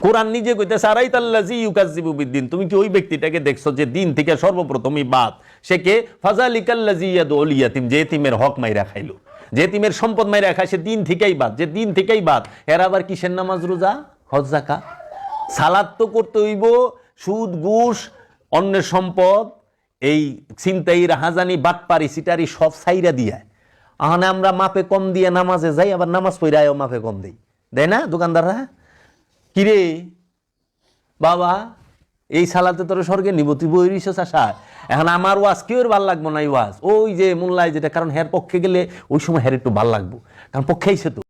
কোরআন নিজে কইতেছে আরাই তাল্লাজি ইউকাজিবু বিদ্দিন। তুমি কি ওই ব্যক্তিটাকে দেখছ যে দিন থেকে সর্বপ্রথমই বাদ? সে কে? ফাজালিকাল্লাজি ইয়াদুল ইয়াতিম। যে এতিমের হক মাইরা খাইলো। যে এতিমের সম্পদ মাইরা খায়, সে দিন থেকেই বাদ। যে দিন থেকেই বাদ, এর আবার কিসের নামাজ রোজা? হজ জাকাত সালাদ তো করতে হইব, সুদ, ঘুষ, অন্যের সম্পদ, এই চিন্তাই রাহাজানি, বাটপারি, সিটারি সব সাইরা দিয়া। আহানে আমরা মাপে কম দিয়ে নামাজে যাই, আবার নামাজ পড়ায়ও মাপে কম দেই। দেয় না দোকানদাররা? কিরে? বাবা, এই সালাতে তোর স্বর্গে নিব তুই বই রিস আশা এখন আমার ওয়াজ কেউ ভালো লাগবো না ওয়াজ? ওই যে মোল্লায় যেটা, কারণ হের পক্ষে গেলে ওই সময় হের একটু ভালো লাগবো। কারণ পক্ষেই আইসে তো।